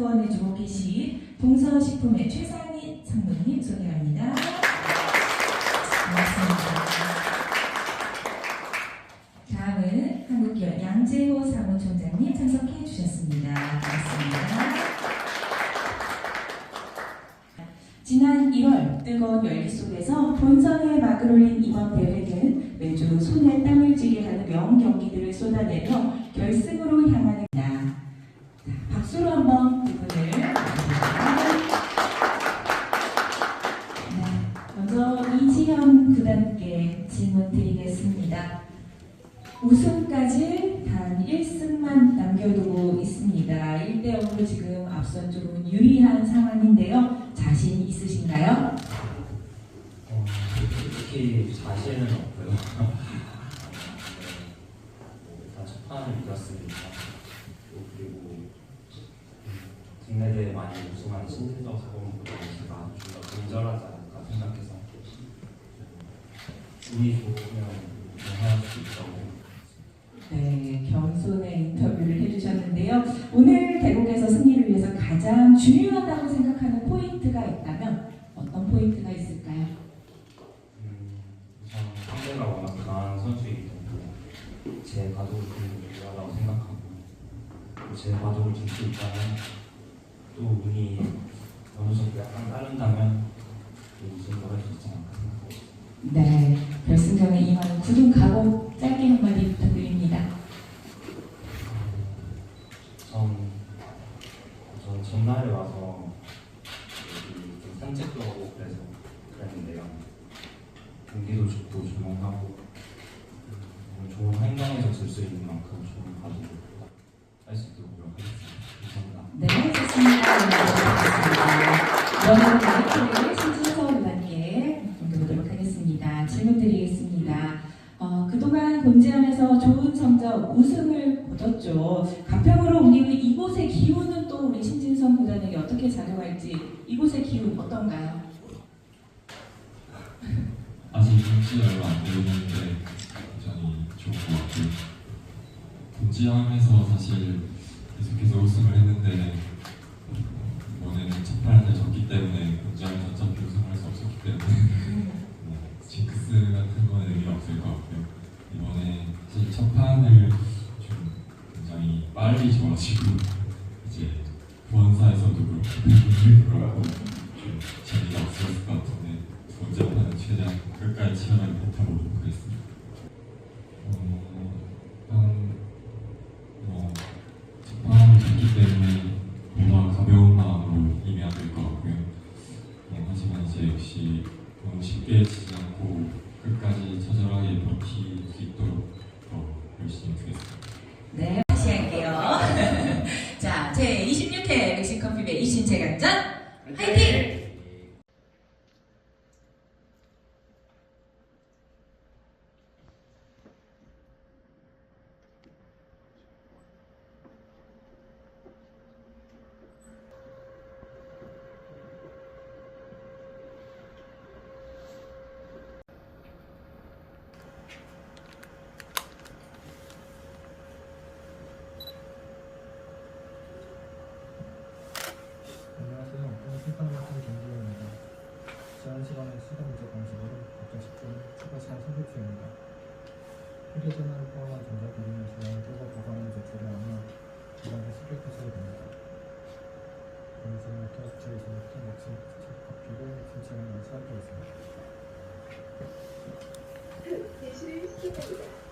후원해주고 계신 동서식품의 최상희 상무님 소개합니다. 반갑습니다. 다음은 한국기업 양재호 사무총장님 참석해 주셨습니다. 반갑습니다. 지난 1월 뜨거운 열기 속에서 본선에 막을 올린 이번 대회는 매주 손에 땀을 쥐게 하는 명경기들을 쏟아내며 결승으로 향하는 자, 질문 드리겠습니다. 우승까지 단 1승만 남겨두고 있습니다. 1대 0으로 지금 앞선 조금은 유리한 상황인데요. 자신 있으신가요? 어, 솔직히 자신은 없고요. 다 첫판을 이겼으니까 또 그리고 음, 국내대회 많이 우승한 신진석 사범보다 제가 좀더 근절하지 않을까 생각해서 운이 좋으면 우승할 수 있다고 네, 겸손의 인터뷰를 해주셨는데요. 오늘 대국에서 승리를 위해서 가장 중요하다고 생각하는 포인트가 있다면 어떤 포인트가 있을까요? 음, 우선 상대가 워낙 강한 선수이기 때문에 제 바둑을 좀 중요하다고 생각하고 또제 바둑을 줄수 있다면 또 운이 어느 정도 약간 따른다면 또 우승을 할수 있지 않을까 생각합니다. 네, 결 승전에 임하는 굳은 각오 짧게 한마디 부탁드립니다. 전, 전 전날에 와서 좀 산책도 하고 그래서 그랬는데요. 공기도 좋고 조용하고 음, 좋은 환경에서 질수 있는 만큼 좋은 바둑을 할수 있도록 노력하겠습니다. 감사합니다. 네, 좋습니다. 이번에는 마이크를 신진서 의원께 넘겨보도록 하겠습니다. 질문 드리겠습니다. 어, 본지함에서 좋은 성적 우승을 거뒀죠. 가평으로 옮기는 이곳의 기운은 또 우리 신진성 구단에게 어떻게 작용할지 이곳의 기운 어떤가요? 아직 정치 얼마 안 되는데 굉장히 좋은 것 같고요. 본지함에서 사실 계속해서 우승을 했는데 어, 이번에는 첫 판을 졌기 때문에 본지함에서 어차피 우승할 수 없었기 때문에 뭐 징크스 같은 거는 의미 없을 것 같고요. 이번에 사실 첫 판을 좀 굉장히 빨리 져가지고 이제 후원사에서도 그렇고 그렇고 좀 재미가 없었을 것 같은데 두 번째 판은 최대한 끝까지 치열하게 뱉어보도록 하겠습니다. 어, 일단 뭐 첫판을 졌기 때문에 보다 가벼운 마음으로 임해야 될 것 같고요. 어, 하지만 이제 역시 너무 쉽게 지지 않고 끝까지 처절하게 버틸 수 있도록 더 열심히 하겠습니다. 네, 다시 할게요. 자, 제 26회 이신채 강전 화이팅! 휴대 전화를 포함한 전자기기는 시간을 뽑아 보관에 제출을 하면 기간이 수백 회차가 됩니다. 그래서 기업체에서부터 맥심 첫 커피를 신청하는 시작하겠습니다. 대시를 시작합니다.